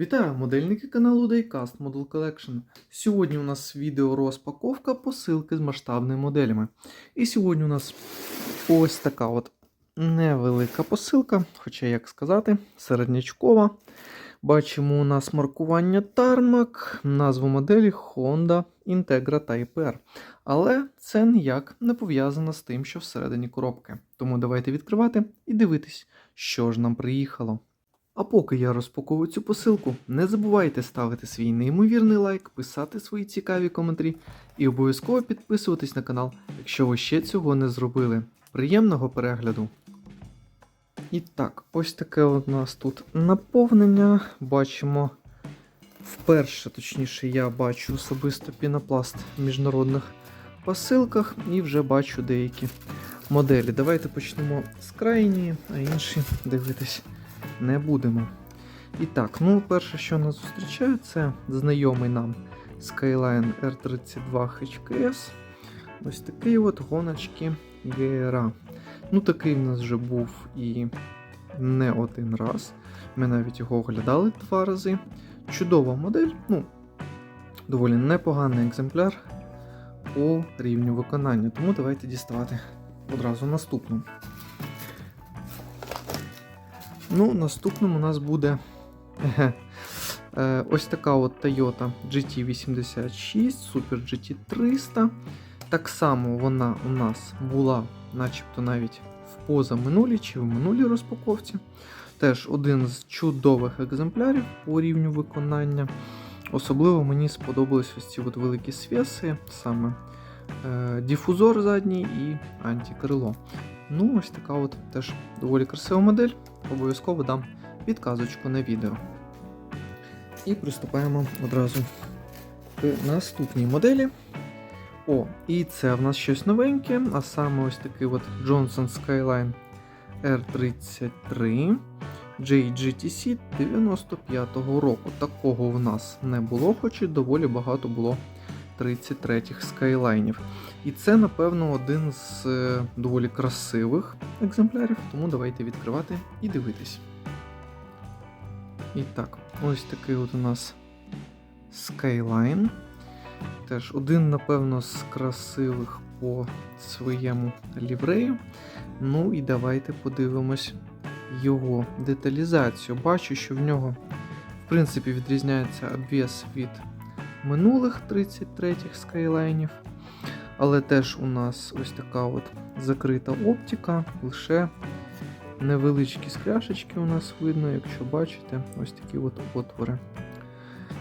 Вітаю модельники каналу Daycast Model Collection. Сьогодні у нас відео розпаковка посилки з масштабними моделями. І сьогодні у нас ось така от невелика посилка, хоча як сказати, середнячкова. Бачимо у нас маркування Tarmac, назву моделі Honda Integra Type R. Але це ніяк не пов'язано з тим, що всередині коробки. Тому давайте відкривати і дивитись, що ж нам приїхало. А поки я розпаковую цю посилку, не забувайте ставити свій неймовірний лайк, писати свої цікаві коментарі і обов'язково підписуватись на канал, якщо ви ще цього не зробили. Приємного перегляду! І так, ось таке у нас тут наповнення. Бачимо вперше, точніше, я бачу особисто пінопласт в міжнародних посилках і вже бачу деякі моделі. Давайте почнемо з крайньої, а інші дивитись не будемо. І так, ну перше, що нас зустрічає, це знайомий нам Skyline R32 HKS. Ось такий от гоночки GRA. Ну, такий в нас вже був і не один раз. Ми навіть його оглядали два рази. Чудова модель, ну, доволі непоганий екземпляр по рівню виконання. Тому давайте діставати одразу наступну. Ну, наступним у нас буде е, ось така от Toyota GT86 Super GT 300. Так само вона у нас була, начебто, навіть в позаминулій чи в минулій розпаковці. Теж один з чудових екземплярів по рівню виконання. Особливо мені сподобались ось ці от великі свеси, саме е, дифузор задній і антикрило. Ну, ось така от теж доволі красива модель. Обов'язково дам підказочку на відео. І приступаємо одразу к наступній моделі. О, і це в нас щось новеньке, а саме ось такий от Johnson Skyline R33 JGTC 95-го року. Такого в нас не було, хоч і доволі багато було 33-х скайлайнів. І це, напевно, один з е, доволі красивих екземплярів, тому давайте відкривати і дивитись. І так, ось такий от у нас Skyline. Теж один, напевно, з красивих по своєму ліврею. Ну і давайте подивимось його деталізацію. Бачу, що в нього, в принципі, відрізняється обвес від минулих 33-х скайлайнів. Але теж у нас ось така от закрита оптика, лише невеличкі скляшечки у нас видно, якщо бачите, ось такі от отвори.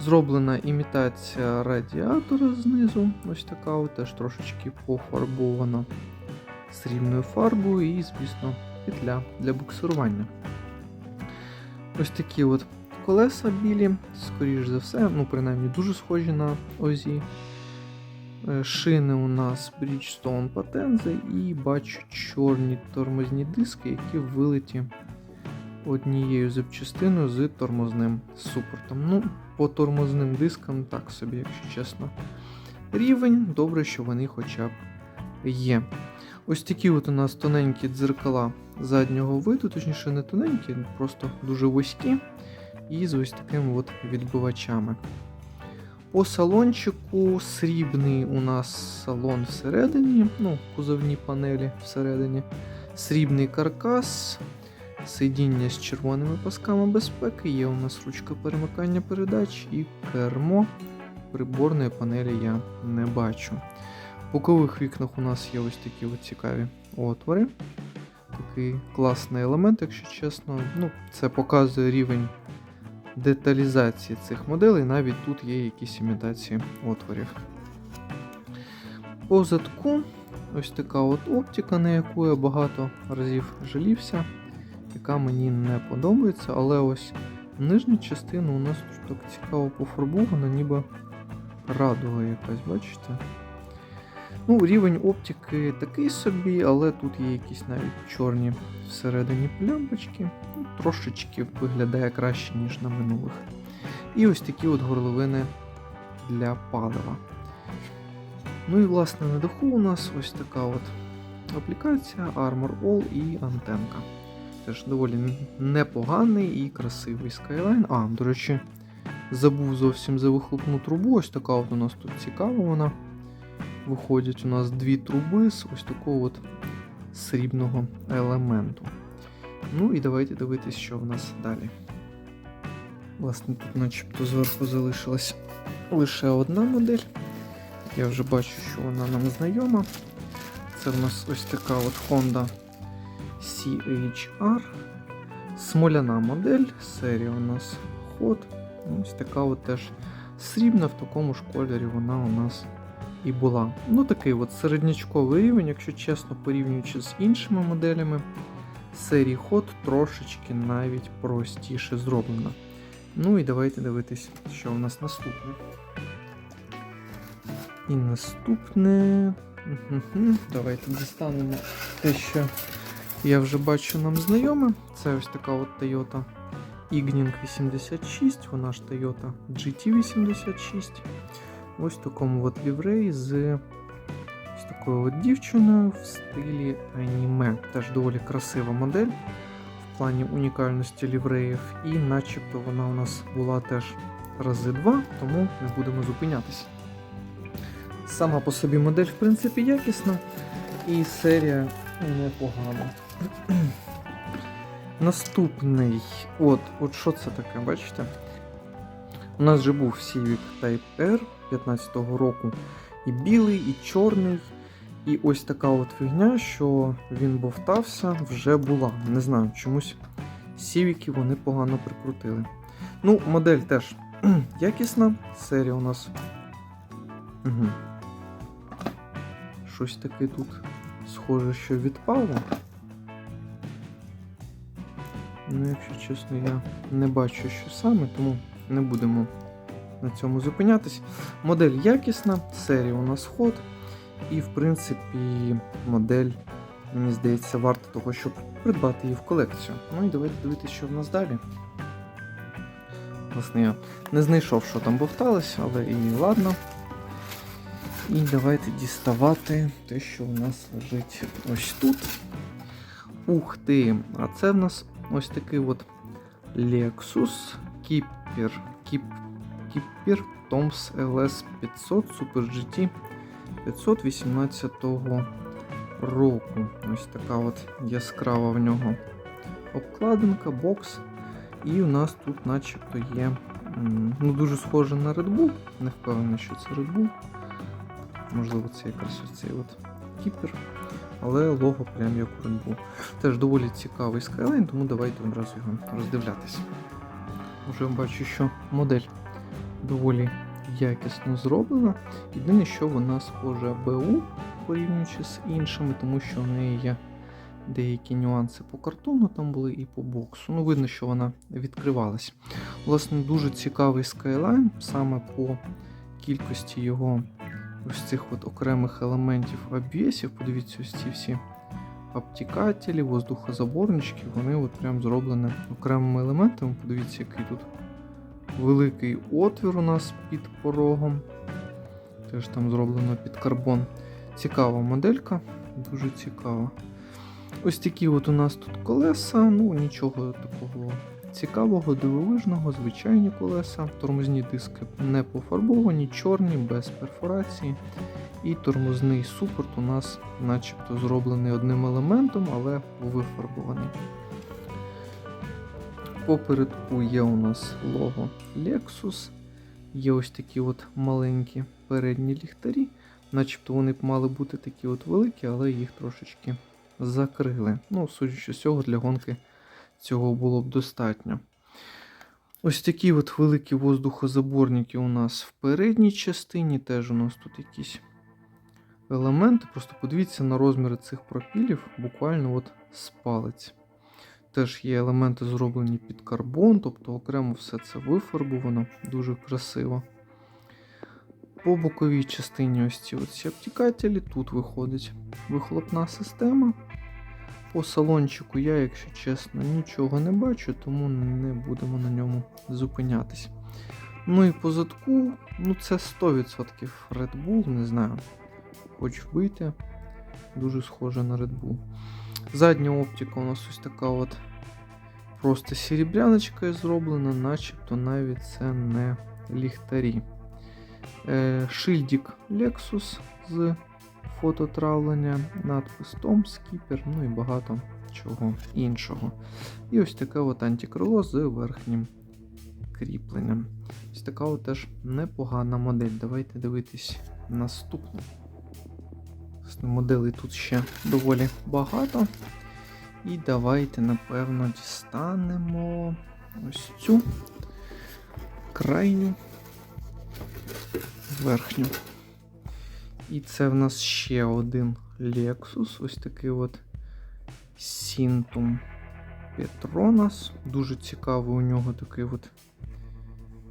Зроблена імітація радіатора знизу, ось така от теж трошечки пофарбована срібною фарбою і, звісно, петля для буксирування. Ось такі от колеса білі, скоріш за все, ну, принаймні, дуже схожі на ОЗі. Е, Шини у нас Bridgestone Potenza і бачу чорні тормозні диски, які вилиті однією запчастиною з тормозним супортом. Ну, по тормозним дискам так собі, якщо чесно. Рівень, добре, що вони хоча б є. Ось такі от у нас тоненькі дзеркала заднього виду, точніше не тоненькі, просто дуже вузькі. І з ось такими от відбивачами. По салончику срібний у нас салон всередині, ну, кузовні панелі всередині. Срібний каркас, сидіння з червоними пасками безпеки, є у нас ручка перемикання передач і кермо. Приборної панелі я не бачу. В бокових вікнах у нас є ось такі ось цікаві отвори. Такий класний елемент, якщо чесно. Ну, Це показує рівень деталізації цих моделей, навіть тут є якісь імітації отворів. По задку ось така от оптика, на яку я багато разів жалівся, яка мені не подобається, але ось нижня частина у нас так цікаво пофарбована, ніби радуга якась, бачите? Ну, Рівень оптики такий собі, але тут є якісь навіть чорні всередині плямбочки. Ну, Трошечки виглядає краще, ніж на минулих. І ось такі от горловини для палива. Ну і власне на даху у нас ось така от аплікація Armor All і антенка. Теж доволі непоганий і красивий Skyline. А, до речі, Забув зовсім за вихлопну трубу. Ось така от у нас тут цікава вона. Виходять у нас дві труби з ось такого от срібного елементу. Ну і давайте дивитись, що в нас далі. Власне, тут начебто зверху залишилась лише одна модель. Я вже бачу, що вона нам знайома. Це в нас ось така от Honda CHR. Смоляна модель, серія у нас Hot. Ось така от теж срібна, в такому ж кольорі вона у нас і була. Ну такий от середнячковий рівень, якщо чесно, порівнюючи з іншими моделями. Серії Hot трошечки навіть простіше зроблена. Ну і давайте дивитись, що у нас наступне. І наступне. Давайте дістанемо те, що я вже бачу нам знайоме. Це ось така от Toyota Igning 86, вона ж Toyota GT86. Ось в такому от лівреї з ось такою от дівчиною в стилі аніме. Теж доволі красива модель в плані унікальності лівреїв. І начебто вона у нас була теж рази два, тому не будемо зупинятися. Сама по собі модель, в принципі, якісна, і серія непогана. Наступний. От, от що це таке, бачите? У нас же був Civic Type R 15-го року. І білий, і чорний. І ось така от фігня, що він бовтався, вже була. Не знаю, чомусь Сівіки вони погано прикрутили. Ну, модель теж якісна. Серія у нас. Угу. Щось таке тут схоже, що відпало. Ну, якщо чесно, я не бачу, що саме, тому не будемо на цьому зупинятись. Модель якісна, серія у нас ход. І, в принципі, модель, мені здається, варта того, щоб придбати її в колекцію. Ну і давайте дивитися, що в нас далі. Власне, я не знайшов, що там бовталось, але і ладно. І давайте діставати те, що у нас лежить ось тут. Ух ти! А це в нас ось такий от Lexus Keeper, Keep, Keeper Toms LS 500 Super GT 518 року. Ось така от яскрава в нього обкладинка, бокс. І у нас тут начебто є ну, дуже схоже на Red Bull. Не впевнений, що це Red Bull. Можливо, це якраз цей от кіпер. Але лого прям як у Red Bull. Теж доволі цікавий Skyline, тому давайте одразу його роздивлятися. Вже бачу, що модель доволі якісно зроблена. Єдине, що вона схожа БУ порівнюючи з іншими, тому що в неї є деякі нюанси по картону там були і по боксу. Ну, видно, що вона відкривалась. Власне, дуже цікавий Skyline саме по кількості його ось цих от окремих елементів ABS. Подивіться, ось ці всі обтікателі, воздухозаборнички, вони от прям зроблені окремими елементами. Подивіться, який тут великий отвір у нас під порогом. Теж там зроблено під карбон. Цікава моделька, дуже цікава. Ось такі от у нас тут колеса, ну нічого такого цікавого, дивовижного, звичайні колеса. Тормозні диски не пофарбовані, чорні, без перфорації. І тормозний супорт у нас начебто зроблений одним елементом, але вифарбований. Попередку є у нас лого Lexus. Є ось такі от маленькі передні ліхтарі. Начебто вони б мали бути такі от великі, але їх трошечки закрили. Ну, судячи з цього, для гонки цього було б достатньо. Ось такі от великі воздухозаборники у нас в передній частині. Теж у нас тут якісь елементи. Просто подивіться на розміри цих пропілів, буквально от з палець. Теж є елементи, зроблені під карбон, тобто окремо все це вифарбовано, дуже красиво. По боковій частині ось ці обтікателі, тут виходить вихлопна система. По салончику я, якщо чесно, нічого не бачу, тому не будемо на ньому зупинятись. Ну і по задку, ну це 100% Red Bull, не знаю. Хоч вбити. Дуже схоже на Red Bull. Задня оптика у нас ось така от просто серебряночкою зроблено, начебто навіть це не ліхтарі. Е, шильдик Lexus з фототравлення, надпис Том, скіпер, ну і багато чого іншого. І ось таке от антикрило з верхнім кріпленням. Ось така от теж непогана модель. Давайте дивитись наступну. Моделей тут ще доволі багато. І давайте, напевно, дістанемо ось цю крайню верхню. І це в нас ще один Lexus. Ось такий от Sintum Petronas. Дуже цікавий у нього такий от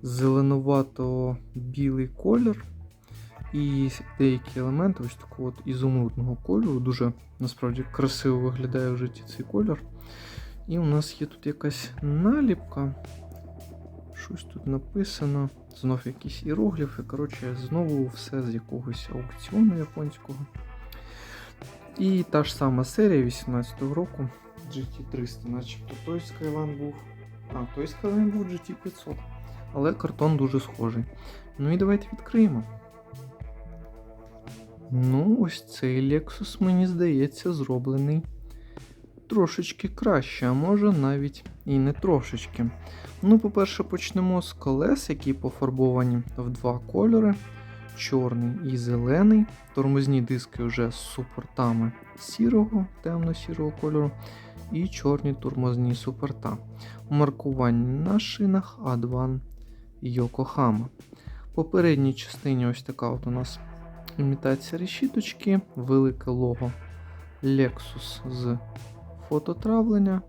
зеленувато-білий колір. І деякі елементи ось такого от ізумрудного кольору. Дуже насправді красиво виглядає в житті цей колір. І у нас є тут якась наліпка. Щось тут написано. Знов якісь іерогліфи. Коротше, знову все з якогось аукціону японського. І та ж сама серія 18-го року GT300, начебто той Skyline був. А, той Skyline був GT500. Але картон дуже схожий. Ну і давайте відкриємо. Ну, ось цей Lexus, мені здається, зроблений трошечки краще, а може навіть і не трошечки. Ну, по-перше, почнемо з колес, які пофарбовані в два кольори: чорний і зелений. Тормозні диски вже з супортами сірого, темно-сірого кольору, і чорні тормозні супорта. Маркування на шинах A2 Yokohama. По передній частині ось така от у нас імітація решіточки, велике лого Lexus з фототравлення.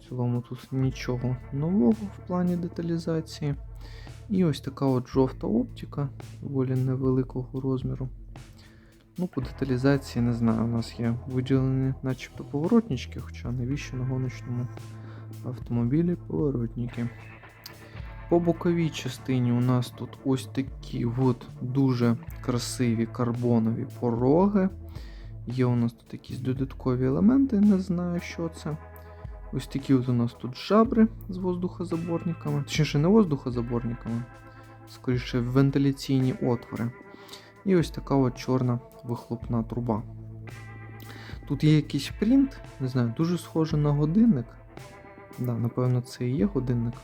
В цілому тут нічого нового в плані деталізації. І ось така от жовта оптика, доволі невеликого розміру. Ну, по деталізації не знаю, у нас є виділені начебто поворотнички, хоча навіщо на гоночному автомобілі поворотники. По боковій частині у нас тут ось такі от дуже красиві карбонові пороги. Є у нас тут якісь додаткові елементи, не знаю, що це. Ось такі от у нас тут жабри з воздухозаборниками. Точніше, не воздухозаборниками, скоріше вентиляційні отвори. І ось така от чорна вихлопна труба. Тут є якийсь принт, не знаю, дуже схоже на годинник. Да, напевно, це і є годинник.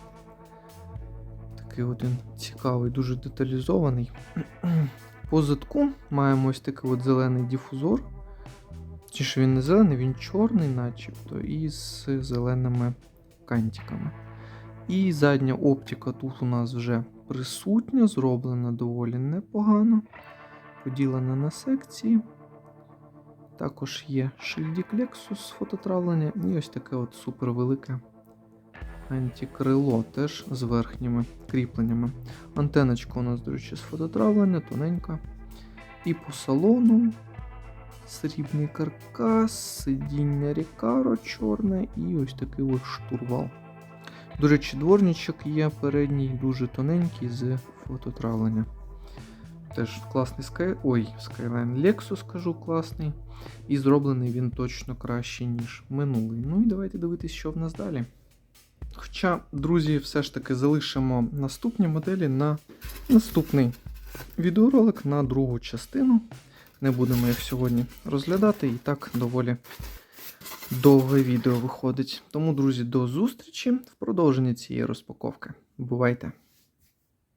Такий один цікавий, дуже деталізований. По задку маємо ось такий от зелений дифузор. Чи що він не зелений, він чорний, начебто, і з зеленими кантиками. І задня оптика тут у нас вже присутня, зроблена доволі непогано. Поділена на секції. Також є шильдик Lexus фототравлення, і ось таке от супервелике антикрило, теж з верхніми кріпленнями. Антеночка у нас, до речі, з фототравлення, тоненька. І по салону срібний каркас, сидіння Рікаро чорне і ось такий ось штурвал. До речі, дворничок є передній, дуже тоненький з фототравлення. Теж класний Sky... Ой, Skyline Lexus, скажу, класний. І зроблений він точно краще, ніж минулий. Ну і давайте дивитись, що в нас далі. Хоча, друзі, все ж таки залишимо наступні моделі на наступний відеоролик на другу частину. Не будемо їх сьогодні розглядати, і так доволі довге відео виходить. Тому, друзі, до зустрічі в продовженні цієї розпаковки. Бувайте!